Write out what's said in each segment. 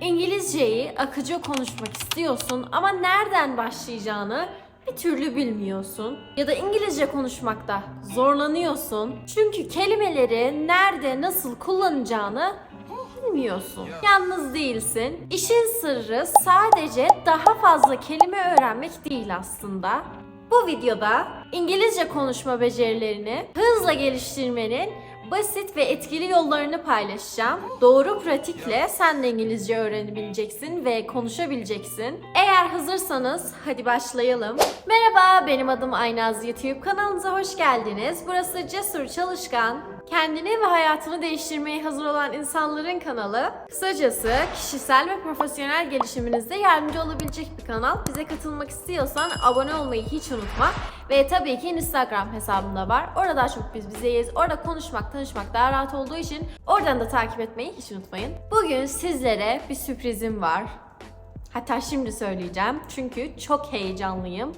İngilizceyi akıcı konuşmak istiyorsun ama nereden başlayacağını bir türlü bilmiyorsun. Ya da İngilizce konuşmakta zorlanıyorsun. Çünkü kelimeleri nerede nasıl kullanacağını bilmiyorsun. Yalnız değilsin. İşin sırrı sadece daha fazla kelime öğrenmek değil aslında. Bu videoda İngilizce konuşma becerilerini hızla geliştirmenin basit ve etkili yollarını paylaşacağım. Doğru pratikle sen de İngilizce öğrenebileceksin ve konuşabileceksin. Eğer hazırsanız hadi başlayalım. Merhaba benim adım Aynaz YouTube kanalımıza hoş geldiniz. Burası Cesur Çalışkan, kendini ve hayatını değiştirmeye hazır olan insanların kanalı. Kısacası kişisel ve profesyonel gelişiminizde yardımcı olabilecek bir kanal. Bize katılmak istiyorsan abone olmayı hiç unutma. Ve tabii ki Instagram hesabımda var. Orada daha çok biz bizeyiz. Orada konuşmak, tanışmak daha rahat olduğu için oradan da takip etmeyi hiç unutmayın. Bugün sizlere bir sürprizim var. Hatta şimdi söyleyeceğim çünkü çok heyecanlıyım.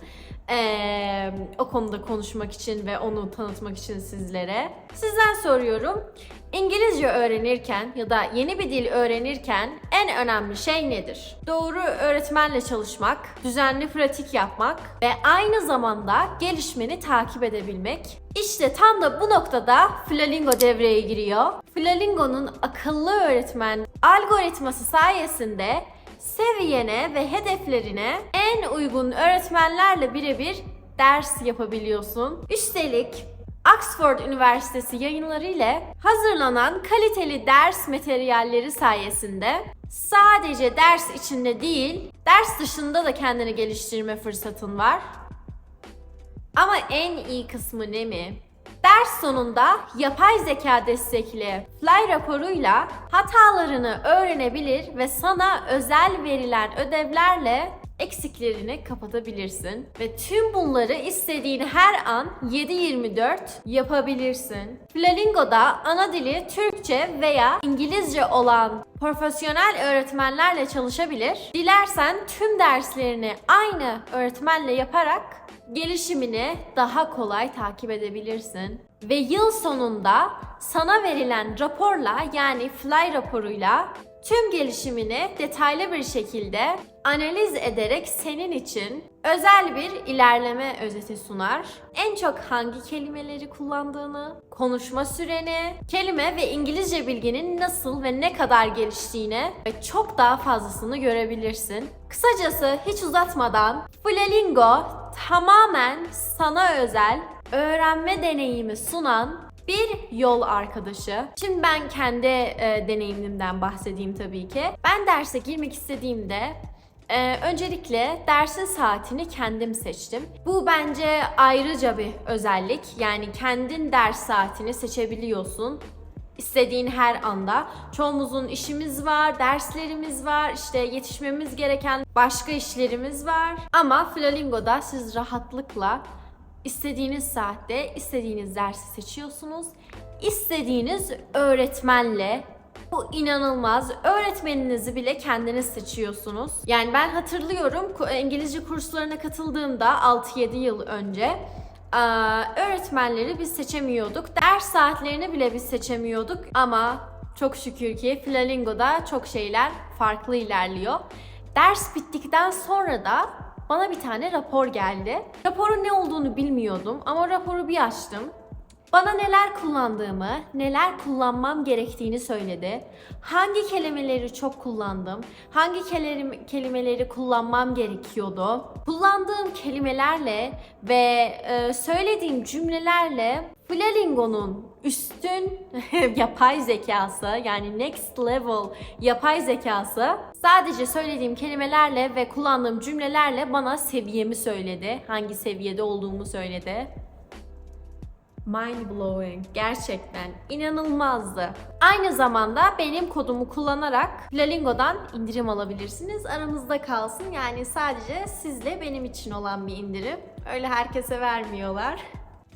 Ee, o konuda konuşmak için ve onu tanıtmak için sizlere. Sizden soruyorum. İngilizce öğrenirken ya da yeni bir dil öğrenirken en önemli şey nedir? Doğru öğretmenle çalışmak, düzenli pratik yapmak ve aynı zamanda gelişmeni takip edebilmek. İşte tam da bu noktada Flamingo devreye giriyor. Flamingo'nun akıllı öğretmen algoritması sayesinde seviyene ve hedeflerine en uygun öğretmenlerle birebir ders yapabiliyorsun. Üstelik Oxford Üniversitesi yayınları ile hazırlanan kaliteli ders materyalleri sayesinde sadece ders içinde değil, ders dışında da kendini geliştirme fırsatın var. Ama en iyi kısmı ne mi? Ders sonunda yapay zeka destekli Fly raporuyla hatalarını öğrenebilir ve sana özel verilen ödevlerle eksiklerini kapatabilirsin. Ve tüm bunları istediğin her an 7-24 yapabilirsin. Flamingo'da ana dili Türkçe veya İngilizce olan profesyonel öğretmenlerle çalışabilir. Dilersen tüm derslerini aynı öğretmenle yaparak gelişimini daha kolay takip edebilirsin. Ve yıl sonunda sana verilen raporla yani fly raporuyla tüm gelişimini detaylı bir şekilde analiz ederek senin için özel bir ilerleme özeti sunar. En çok hangi kelimeleri kullandığını, konuşma süreni, kelime ve İngilizce bilginin nasıl ve ne kadar geliştiğini ve çok daha fazlasını görebilirsin. Kısacası hiç uzatmadan Flamingo tamamen sana özel öğrenme deneyimi sunan bir yol arkadaşı. Şimdi ben kendi e, deneyimimden bahsedeyim tabii ki. Ben derse girmek istediğimde e, öncelikle dersin saatini kendim seçtim. Bu bence ayrıca bir özellik. Yani kendin ders saatini seçebiliyorsun. İstediğin her anda. Çoğumuzun işimiz var, derslerimiz var, işte yetişmemiz gereken başka işlerimiz var. Ama Flamingo'da siz rahatlıkla istediğiniz saatte istediğiniz dersi seçiyorsunuz. İstediğiniz öğretmenle bu inanılmaz. Öğretmeninizi bile kendiniz seçiyorsunuz. Yani ben hatırlıyorum İngilizce kurslarına katıldığımda 6-7 yıl önce öğretmenleri biz seçemiyorduk. Ders saatlerini bile biz seçemiyorduk ama çok şükür ki Flamingo'da çok şeyler farklı ilerliyor. Ders bittikten sonra da bana bir tane rapor geldi. Raporun ne olduğunu bilmiyordum ama raporu bir açtım. Bana neler kullandığımı, neler kullanmam gerektiğini söyledi. Hangi kelimeleri çok kullandım, hangi kelim- kelimeleri kullanmam gerekiyordu. Kullandığım kelimelerle ve e, söylediğim cümlelerle Flamingo'nun üstün yapay zekası yani next level yapay zekası sadece söylediğim kelimelerle ve kullandığım cümlelerle bana seviyemi söyledi. Hangi seviyede olduğumu söyledi. Mind blowing. Gerçekten inanılmazdı. Aynı zamanda benim kodumu kullanarak Flamingo'dan indirim alabilirsiniz. Aramızda kalsın. Yani sadece sizle benim için olan bir indirim. Öyle herkese vermiyorlar.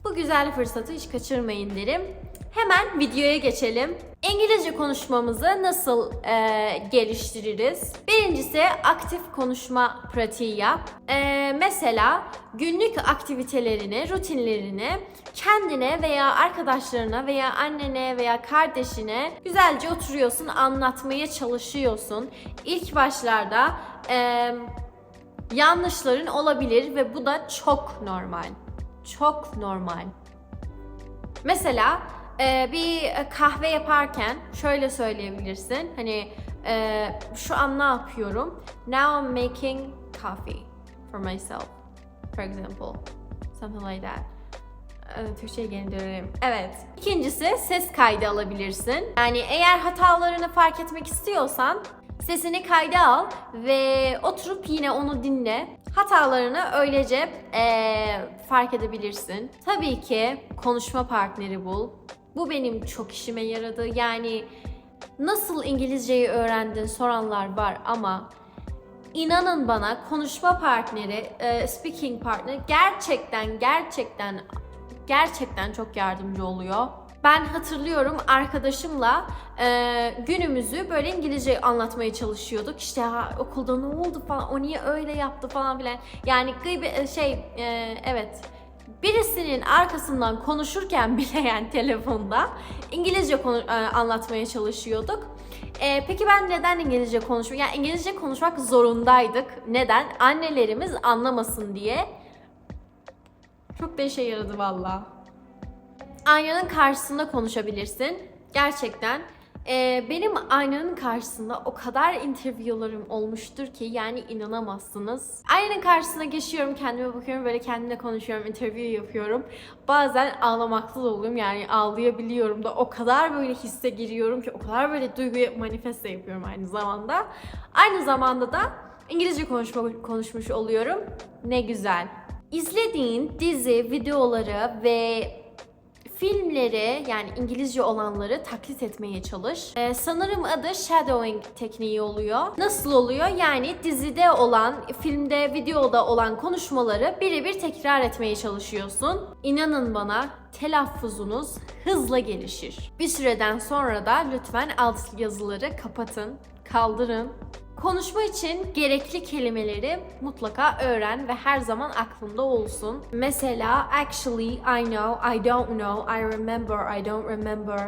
Bu güzel fırsatı hiç kaçırmayın derim. Hemen videoya geçelim. İngilizce konuşmamızı nasıl e, geliştiririz? Birincisi aktif konuşma pratiği yap. E, mesela günlük aktivitelerini, rutinlerini kendine veya arkadaşlarına veya annene veya kardeşine güzelce oturuyorsun, anlatmaya çalışıyorsun. İlk başlarda e, yanlışların olabilir ve bu da çok normal. Çok normal. Mesela e, bir kahve yaparken şöyle söyleyebilirsin. Hani e, şu an ne yapıyorum? Now I'm making coffee for myself. For example. Something like that. E, Türkçe'ye geri dönelim. Evet. İkincisi ses kaydı alabilirsin. Yani eğer hatalarını fark etmek istiyorsan sesini kayda al ve oturup yine onu dinle. Hatalarını öylece eee, fark edebilirsin. Tabii ki konuşma partneri bul. Bu benim çok işime yaradı. Yani nasıl İngilizceyi öğrendin soranlar var ama inanın bana konuşma partneri, e, speaking partner gerçekten gerçekten gerçekten çok yardımcı oluyor. Ben hatırlıyorum arkadaşımla e, günümüzü böyle İngilizce anlatmaya çalışıyorduk. İşte ha, okulda ne oldu falan, o niye öyle yaptı falan filan. Yani gıybet, şey e, evet birisinin arkasından konuşurken bile yani telefonda İngilizce konu- e, anlatmaya çalışıyorduk. E, peki ben neden İngilizce konuşuyorum? Yani İngilizce konuşmak zorundaydık. Neden? Annelerimiz anlamasın diye. Çok da işe yaradı valla. Aynanın karşısında konuşabilirsin. Gerçekten. e, benim aynanın karşısında o kadar interviewlarım olmuştur ki yani inanamazsınız. Aynanın karşısına geçiyorum, kendime bakıyorum, böyle kendimle konuşuyorum, interview yapıyorum. Bazen ağlamaklı da oluyorum yani ağlayabiliyorum da o kadar böyle hisse giriyorum ki o kadar böyle duyguyu manifeste yapıyorum aynı zamanda. Aynı zamanda da İngilizce konuşma, konuşmuş oluyorum. Ne güzel. İzlediğin dizi, videoları ve filmleri yani İngilizce olanları taklit etmeye çalış. Ee, sanırım adı shadowing tekniği oluyor. Nasıl oluyor? Yani dizide olan, filmde, videoda olan konuşmaları birebir tekrar etmeye çalışıyorsun. İnanın bana telaffuzunuz hızla gelişir. Bir süreden sonra da lütfen alt yazıları kapatın, kaldırın. Konuşma için gerekli kelimeleri mutlaka öğren ve her zaman aklında olsun. Mesela actually, I know, I don't know, I remember, I don't remember.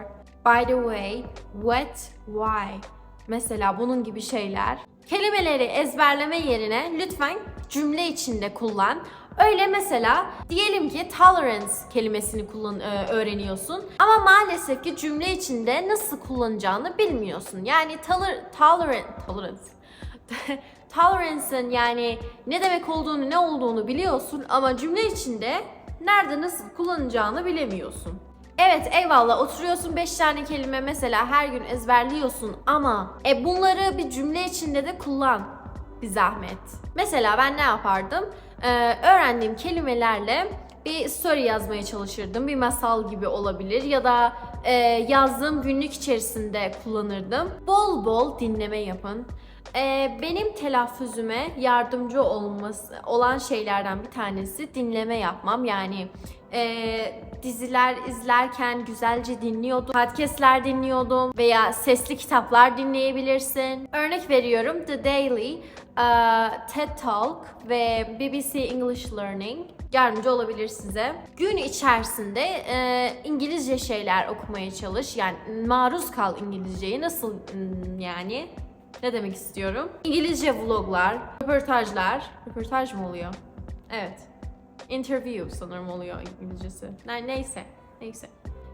By the way, what, why. Mesela bunun gibi şeyler. Kelimeleri ezberleme yerine lütfen cümle içinde kullan. Öyle mesela diyelim ki tolerance kelimesini kullan e, öğreniyorsun ama maalesef ki cümle içinde nasıl kullanacağını bilmiyorsun. Yani toler, tolerant tolerance tolerance'ın yani ne demek olduğunu ne olduğunu biliyorsun ama cümle içinde nerede nasıl kullanacağını bilemiyorsun. Evet eyvallah oturuyorsun 5 tane kelime mesela her gün ezberliyorsun ama e bunları bir cümle içinde de kullan bir zahmet. Mesela ben ne yapardım? Ee, öğrendiğim kelimelerle bir story yazmaya çalışırdım. Bir masal gibi olabilir ya da e, yazdığım günlük içerisinde kullanırdım. Bol bol dinleme yapın. Ee, benim telaffuzüme yardımcı olması olan şeylerden bir tanesi dinleme yapmam. Yani e, diziler izlerken güzelce dinliyordum, podcastler dinliyordum veya sesli kitaplar dinleyebilirsin. Örnek veriyorum The Daily, e, TED Talk ve BBC English Learning yardımcı olabilir size. Gün içerisinde e, İngilizce şeyler okumaya çalış. Yani maruz kal İngilizceyi. Nasıl hmm, yani? Ne demek istiyorum? İngilizce vloglar, röportajlar. Röportaj mı oluyor? Evet. Interview sanırım oluyor İngilizcesi. Ne- Neyse. Neyse.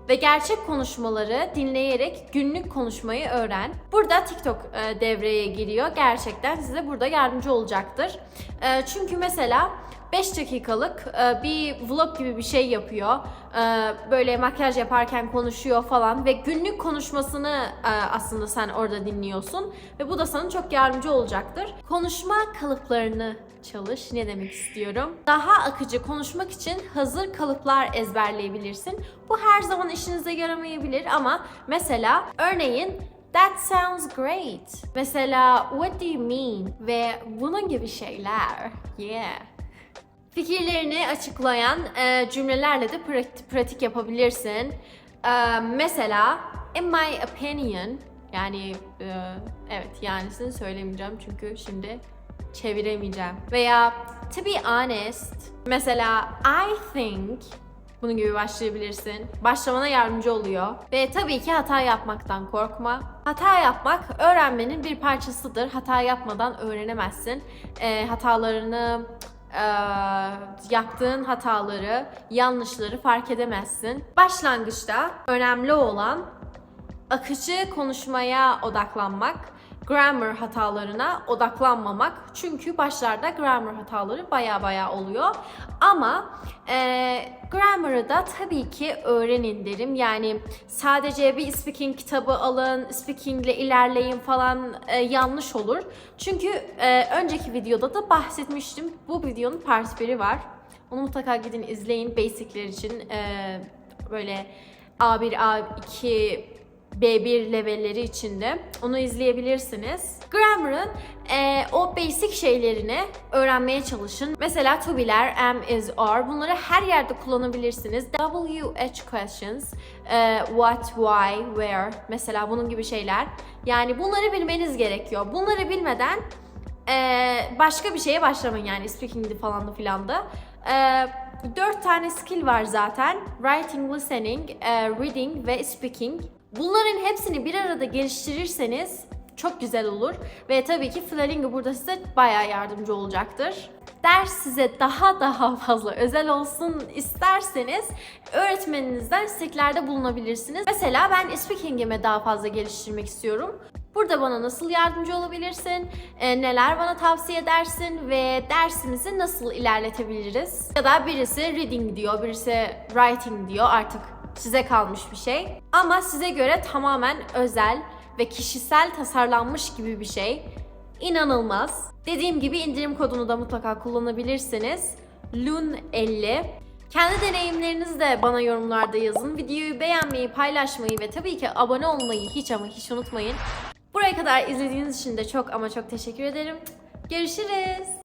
Ve gerçek konuşmaları dinleyerek günlük konuşmayı öğren. Burada TikTok e, devreye giriyor. Gerçekten size burada yardımcı olacaktır. E, çünkü mesela 5 dakikalık e, bir vlog gibi bir şey yapıyor. E, böyle makyaj yaparken konuşuyor falan ve günlük konuşmasını e, aslında sen orada dinliyorsun ve bu da sana çok yardımcı olacaktır. Konuşma kalıplarını çalış. Ne demek istiyorum? Daha akıcı konuşmak için hazır kalıplar ezberleyebilirsin. Bu her zaman işinize yaramayabilir ama mesela örneğin That sounds great. Mesela what do you mean? Ve bunun gibi şeyler. Yeah. Fikirlerini açıklayan e, cümlelerle de pratik, pratik yapabilirsin. E, mesela, in my opinion, yani e, evet yanisini söylemeyeceğim çünkü şimdi çeviremeyeceğim. Veya to be honest, mesela I think bunun gibi başlayabilirsin. Başlamana yardımcı oluyor. Ve tabii ki hata yapmaktan korkma. Hata yapmak öğrenmenin bir parçasıdır. Hata yapmadan öğrenemezsin. Ee, hatalarını e, yaptığın hataları, yanlışları fark edemezsin. Başlangıçta önemli olan akıcı konuşmaya odaklanmak, grammar hatalarına odaklanmamak. Çünkü başlarda grammar hataları baya baya oluyor. Ama e, grammar'ı da tabii ki öğrenin derim. Yani sadece bir speaking kitabı alın, speaking ile ilerleyin falan e, yanlış olur. Çünkü e, önceki videoda da bahsetmiştim. Bu videonun part 1'i var. Onu mutlaka gidin izleyin basicler için. E, böyle A1, A2, B1 levelleri içinde. Onu izleyebilirsiniz. Grammar'ın e, o basic şeylerini öğrenmeye çalışın. Mesela to be'ler, am, is, are bunları her yerde kullanabilirsiniz. WH questions, e, what, why, where mesela bunun gibi şeyler. Yani bunları bilmeniz gerekiyor. Bunları bilmeden e, başka bir şeye başlamayın yani speaking'di falan da filan da. E, dört tane skill var zaten. Writing, listening, e, reading ve speaking. Bunların hepsini bir arada geliştirirseniz çok güzel olur. Ve tabii ki Flamingo burada size bayağı yardımcı olacaktır. Ders size daha daha fazla özel olsun isterseniz öğretmeninizden isteklerde bulunabilirsiniz. Mesela ben speaking'imi daha fazla geliştirmek istiyorum. Burada bana nasıl yardımcı olabilirsin? e, neler bana tavsiye edersin ve dersimizi nasıl ilerletebiliriz? Ya da birisi reading diyor, birisi writing diyor artık size kalmış bir şey. Ama size göre tamamen özel ve kişisel tasarlanmış gibi bir şey. İnanılmaz. Dediğim gibi indirim kodunu da mutlaka kullanabilirsiniz. LUN50 kendi deneyimlerinizi de bana yorumlarda yazın. Videoyu beğenmeyi, paylaşmayı ve tabii ki abone olmayı hiç ama hiç unutmayın. Buraya kadar izlediğiniz için de çok ama çok teşekkür ederim. Görüşürüz.